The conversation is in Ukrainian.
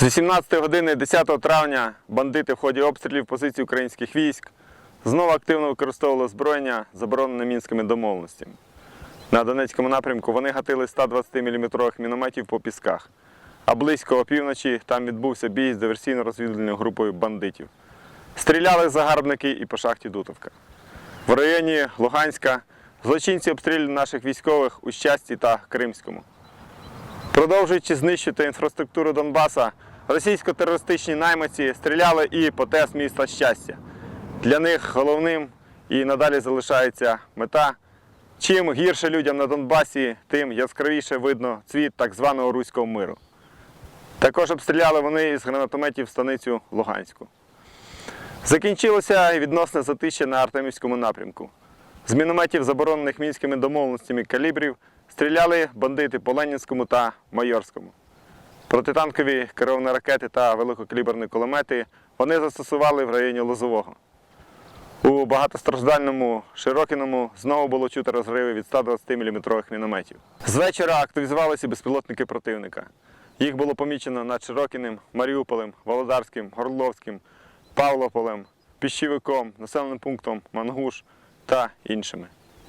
З 18 години 10 травня бандити в ході обстрілів позицій українських військ знову активно використовували озброєння, заборонене мінськими домовленостями. На Донецькому напрямку вони гатили 120-мм мінометів по пісках, а близько опівночі там відбувся бій з диверсійно-розвідувальною групою бандитів. Стріляли загарбники і по шахті Дутовка. В районі Луганська злочинці обстрілювали наших військових у Щасті та Кримському. Продовжуючи знищити інфраструктуру Донбаса, російсько-терористичні наймиці стріляли і по ТЕС міста щастя. Для них головним і надалі залишається мета. Чим гірше людям на Донбасі, тим яскравіше видно цвіт так званого руського миру. Також обстріляли вони із гранатометів станицю Луганську. Закінчилося відносне затища на Артемівському напрямку. З мінометів, заборонених мінськими домовленостями калібрів, стріляли бандити по Ленінському та Майорському. Протитанкові керовані ракети та великокаліберні кулемети вони застосували в районі Лозового. У багатостраждальному Широкіному знову було чути розриви від 120-мм мінометів. З вечора активізувалися безпілотники противника. Їх було помічено над Широкіним, Маріуполем, Володарським, Горловським, Павлополем, Піщівиком, населеним пунктом Мангуш та іншими.